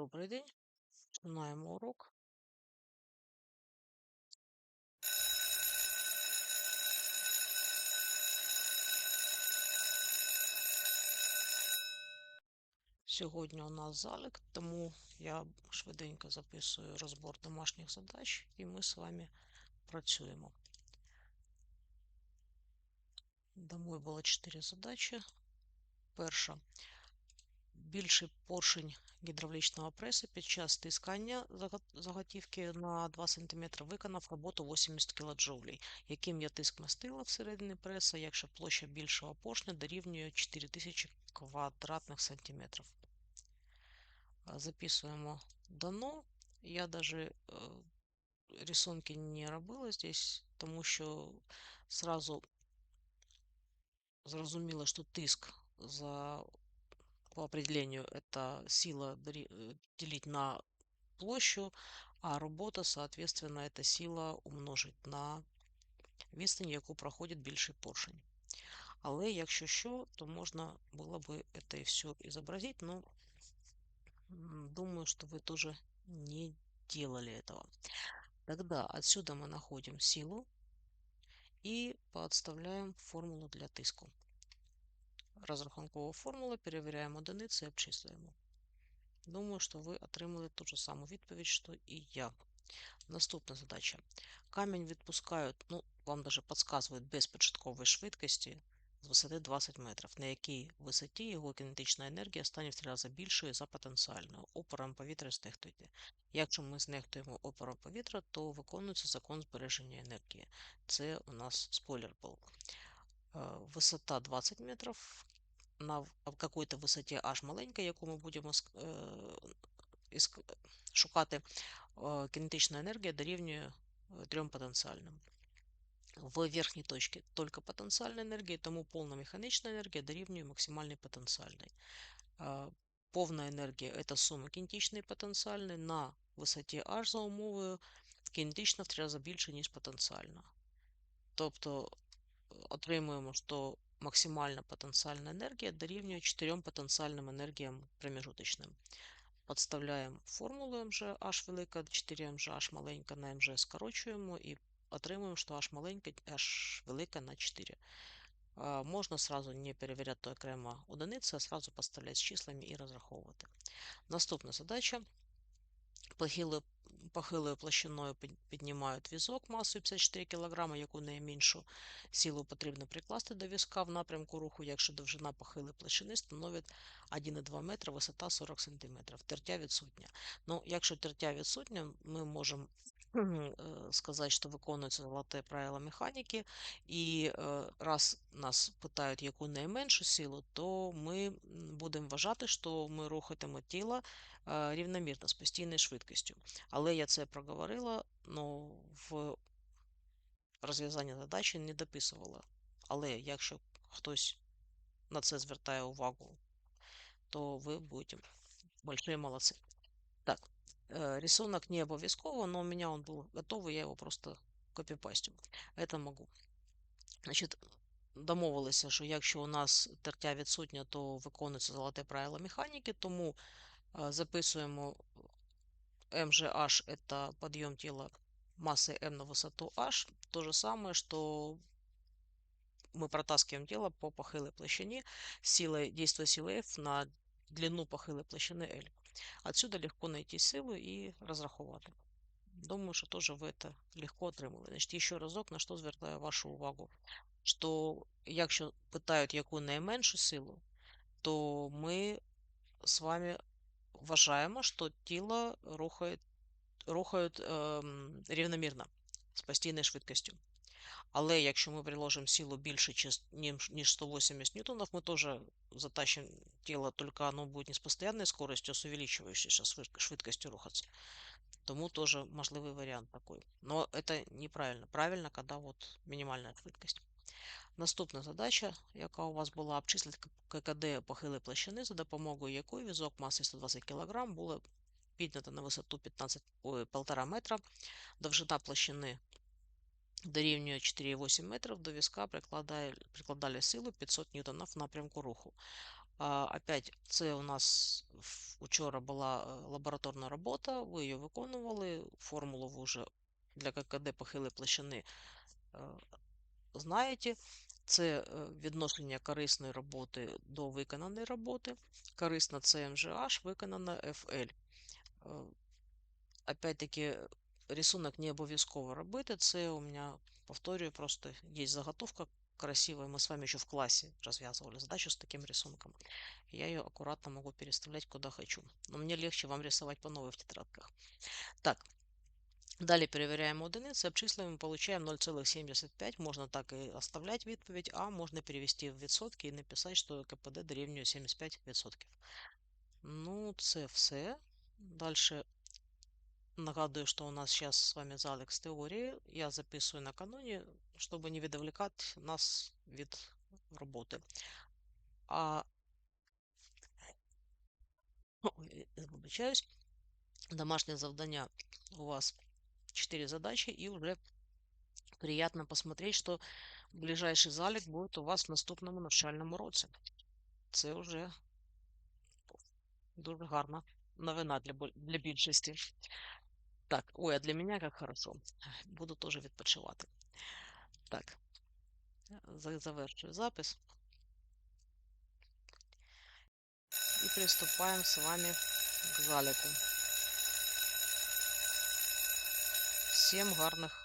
Добрий день. Починаємо урок. Сьогодні у нас залік, тому я швиденько записую розбор домашніх задач, і ми з вами працюємо. Домой було 4 задачі. Перша. Більший поршень гідравлічного пресу під час стискання заготівки на 2 см виконав роботу 80 кДж, яким є тиск мастила всередині преса, якщо площа більшого поршня дорівнює 4000 квадратних сантиметрів. Записуємо дано. Я даже рисунки не робила здесь, тому що сразу зрозуміло, що тиск за по определению это сила э, делить на площу, а робота, соответственно, это сила умножить на відстань, яку проходить більший поршень. Але якщо що, то можна було бы это и все изобразить, но думаю, что вы тоже не делали этого. Тогда отсюда мы находим силу и подставляем формулу для тиску. Розрахункову формулу, перевіряємо одиниці і обчислюємо. Думаю, що ви отримали ту ж саму відповідь, що і я. Наступна задача. Камінь відпускають, ну, вам даже підказують без початкової швидкості з висоти 20 метрів, на якій висоті його кінетична енергія стане в три рази більшою за потенціальною. Опором повітря знехтуйте. Якщо ми знехтуємо опором повітря, то виконується закон збереження енергії. Це у нас спойлер був. Висота 20 метрів, на какой-то висоті аж маленькой, яку ми будемо шукати, кинетична енергія дорівнює трьом потенціальним. В верхній точці тільки потенціальна енергія, тому повна механічна енергія дорівнює максимальній потенціальній. Повна енергія це сума кинетичної і потенціальної на висоті H за умовою кинетична в три рази більше, ніж потенціальна. Тобто отримуємо, що максимальна потенциальная энергия дорівнює 4 потенциальным энергиям промежуточным. Подставляємо формулу МЖ H велика, 4 МЖ H маленька на МЖ скорочуємо і отримуємо, що H маленька, H велика на 4. Можна сразу не перевіряти окремо одиниці, а сразу поставляти з числами і розраховувати. Наступна задача. Похилою похилою площиною піднімають візок масою 54 кг, яку найменшу сілу потрібно прикласти до візка в напрямку руху, якщо довжина похилої площини становить 1,2 метра, висота 40 см. Тертя відсутня. Ну, Якщо тертя відсутня, ми можемо сказать, что виконується золоте правило механіки, і э, раз нас питають, яку найменшу силу, то ми будемо вважати, що ми рухатимо тіло э, рівномірно з постійною швидкістю. Але я це проговорила, ну, в розв'язанні задачі не дописувала. Але якщо хтось на це звертає увагу, то ви будете большие молодці. Так. Э, рисунок не обовязково, но у меня он был готовый, я его просто копипастю. Это могу. Значить, домовилися, що якщо у нас тертя відсутня, то виконується золоте правило механіки, тому э, записуємо MGH – это подъем тела массы M на высоту H. То же самое, что мы протаскиваем тело по похилой площине силой, действуя силой F на длину похилой площины L. Отсюда легко найти силу і розрахувати. Думаю, що теж ви це легко отримали. Значить, ще разок, на що звертаю вашу увагу, що якщо питають, яку найменшу силу, то ми з вами вважаємо, що тіло рухає, рухають е, рівномірно з постійною швидкістю. Але якщо ми приложимо силу більше, ніж 180 ньютонов, ми теж затащим тело, только оно будет не с постоянной скоростью, а с увеличивающейся швидкостью рухаться. Тому тоже можливий варіант такой. Но это неправильно. Правильно, когда вот мінімальна швидкость. Наступна задача, яка у вас була обчислити ККД похилої площини, за допомогою якої візок масою 120 кг було піднято на висоту 15, 1,5 метра, довжина площини дорівнює 4,8 метрів, до візка прикладали силу 500 ньютонів в напрямку руху. Опять, це у нас в- учора була е, лабораторна робота, ви її виконували, формулу ви вже для ККД похили площини е, знаєте. Це е, відношення корисної роботи до виконаної роботи. Корисна це МЖH, виконана FL. Опять-таки, рисунок не обов'язково робити. Це у меня, повторюю, просто є заготовка красивая. Мы с вами еще в классе развязывали задачу с таким рисунком. Я ее аккуратно могу переставлять куда хочу. Но мне легче вам рисовать по новой в тетрадках. Так, Далі перевіряємо одиниці, обчислюємо, получаємо 0,75. Можна так і оставляти відповідь, а можна перевести в відсотки і написати, що КПД дорівнює 75%. Ну, це все. Далі нагадую, що у нас зараз з вами залик з теорії. Я записую на каноні, щоб не відволікати нас від роботи. А Ой, вибачаюсь, домашнє у вас 4 задачи, и уже приятно посмотреть, что ближайший залік будет у вас в наступному навчальному році. Це вже дуже гарна новина для, для більшості. Так, ой, а для мене як хорошо. Буду теж відпочивати. Так, за- завершую запис. І приступаємо з вами к заліку. Всім гарних